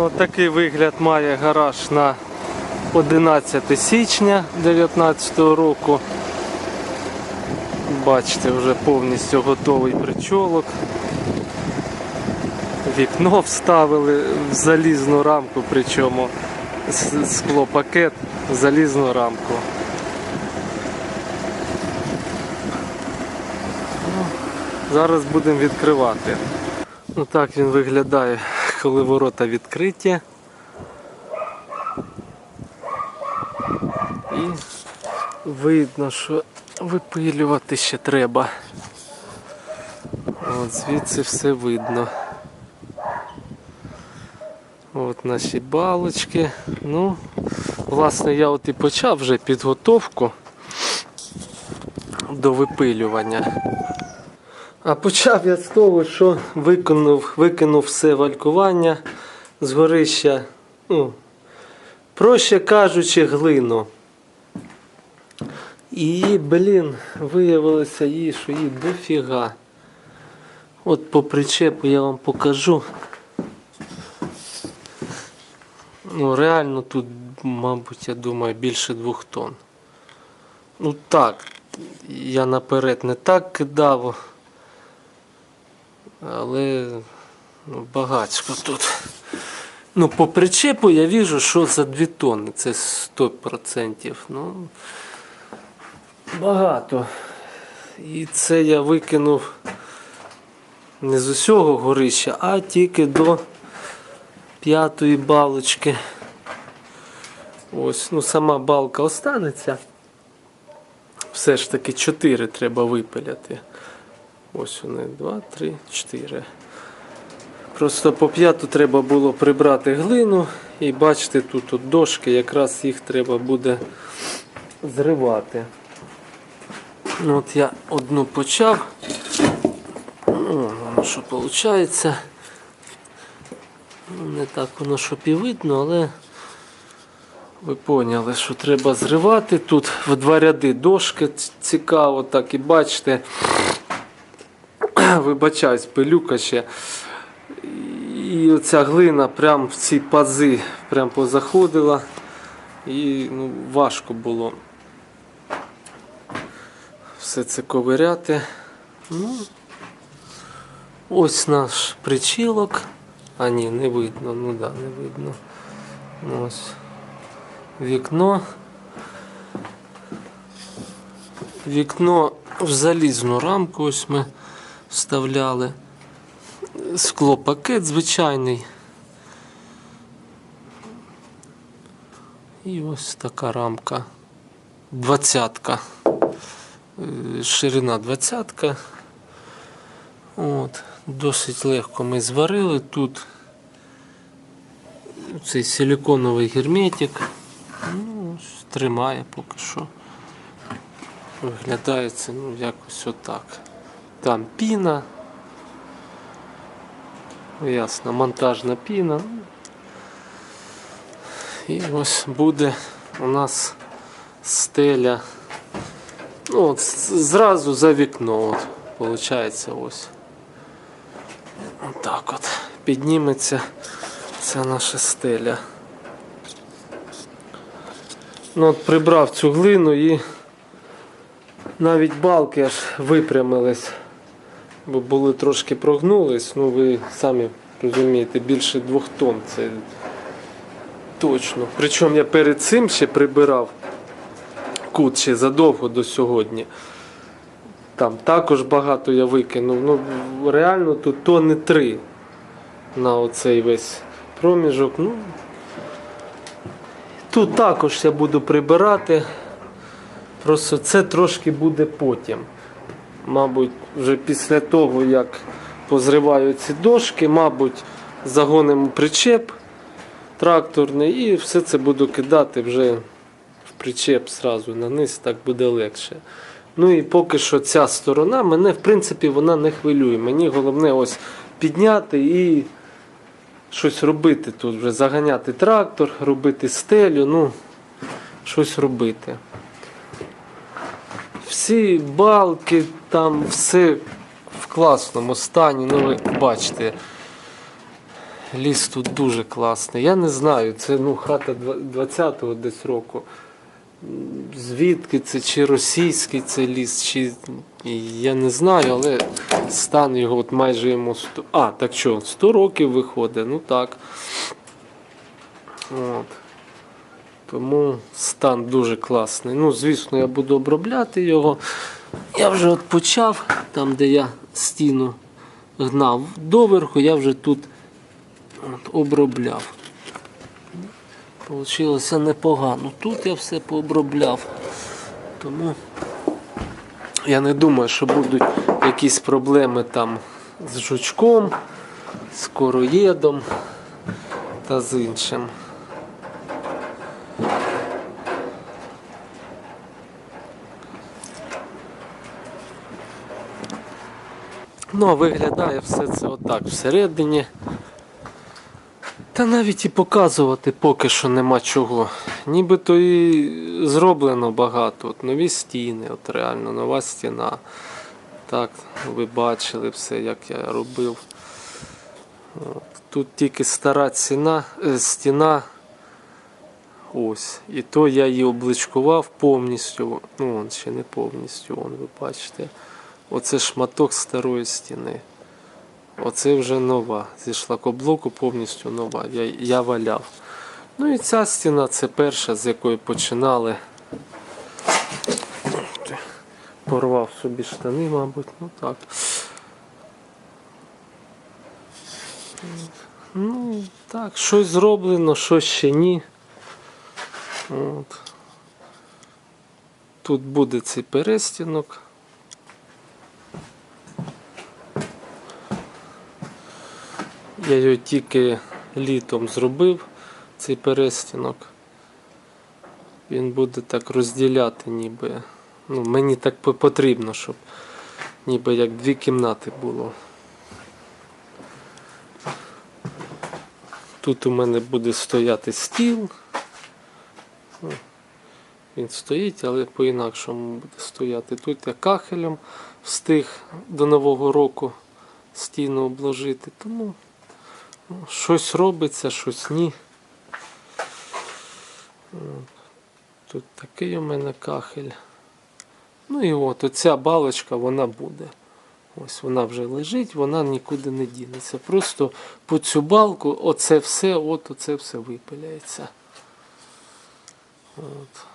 Ну, такий вигляд має гараж на 11 січня 2019 року. Бачите, вже повністю готовий причолок. Вікно вставили в залізну рамку, причому склопакет в залізну рамку. Ну, Зараз будемо відкривати. Ну так він виглядає, коли ворота відкриті. І видно, що випилювати ще треба. От звідси все видно. От наші балочки. Ну, власне, я от і почав вже підготовку до випилювання. А почав я з того, що виконав, викинув все валькування з горища, ну, проще кажучи, глину. І, блін, виявилося їй, що їй дофіга. От по причепу я вам покажу. Ну, реально тут, мабуть, я думаю, більше двох тонн. Ну так, я наперед не так кидав. Але ну, багатько тут. Ну, по причепу я вижу, що за 2 тонни. Це 100%. Ну, багато. І це я викинув не з усього горища, а тільки до п'ятої балочки. Ось, ну сама балка останеться. Все ж таки 4 треба випиляти. Ось вони, два, три, чотири. Просто по п'яту треба було прибрати глину і бачите, тут от дошки, якраз їх треба буде зривати. Ну, От я одну почав. О, що виходить. Не так воно щоб і видно, але ви поняли, що треба зривати. Тут в два ряди дошки цікаво, так і бачите. Вибачаюсь, пилюка ще. І оця глина прям в ці пази прям позаходила. І ну, важко було все це ковиряти. Ну, ось наш причілок. А ні, не видно, ну да, не видно. Ну, Ось вікно. Вікно в залізну рамку ось ми вставляли. Склопакет звичайний. І ось така рамка. Двадцятка. Е, Ширина двадцятка. От. Досить легко ми зварили тут. Цей силиконовий герметик. Ну, тримає поки що. Виглядає це ну, якось отак. Там піна. Ясно, монтажна піна. І ось буде у нас стеля. Ну, от, зразу за вікно. От, виходить ось. Отак от. Підніметься ця наша стеля. Ну, от прибрав цю глину і навіть балки аж випрямились бо були трошки прогнулись, ну ви самі розумієте, більше двох тонн це точно. Причому я перед цим ще прибирав кут ще задовго до сьогодні. Там також багато я викинув. Ну, реально тут тонни три на оцей весь проміжок. Ну, тут також я буду прибирати. Просто це трошки буде потім мабуть, вже після того, як позриваю ці дошки, мабуть, загонимо причеп тракторний і все це буду кидати вже в причеп зразу на низ, так буде легше. Ну і поки що ця сторона мене, в принципі, вона не хвилює. Мені головне ось підняти і щось робити тут, вже заганяти трактор, робити стелю, ну, щось робити. Всі балки, там все в класному стані. Ну ви бачите, Ліс тут дуже класний. Я не знаю, це ну, хата 20-го десь року. Звідки це, чи російський це ліс, чи я не знаю, але стан його от майже йому 100. А, так що, 100 років виходить, ну так. От. Тому стан дуже класний. Ну, звісно, я буду обробляти його. Я вже от почав, там, де я стіну гнав доверху, я вже тут от, обробляв. Получилося непогано. Тут я все пообробляв. Тому я не думаю, що будуть якісь проблеми там з жучком, з короєдом та з іншим. Ну, а виглядає все це отак всередині. Та навіть і показувати поки що нема чого. Нібито і зроблено багато. От нові стіни, от реально нова стіна. Так, ви бачили все, як я робив. От. Тут тільки стара ціна, е, стіна. Ось. І то я її обличкував повністю. Ну, вон ще не повністю, вон, ви бачите. Оце шматок старої стіни. Оце вже нова. Зі шлакоблоку повністю нова. Я, я валяв. Ну і ця стіна це перша, з якої починали. Порвав собі штани, мабуть, ну так. Ну, так, щось зроблено, щось ще ні. От. Тут буде цей перестінок. Я його тільки літом зробив, цей перестінок. Він буде так розділяти, ніби. Ну, мені так потрібно, щоб ніби як дві кімнати було. Тут у мене буде стояти стіл. Ну, Він стоїть, але по-інакшому буде стояти. Тут я кахелем встиг до Нового року стіну обложити. Тому щось робиться, щось ні. Тут такий у мене кахель. Ну і от оця балочка вона буде. Ось вона вже лежить, вона нікуди не дінеться. Просто по цю балку оце все, от оце все випиляється. От.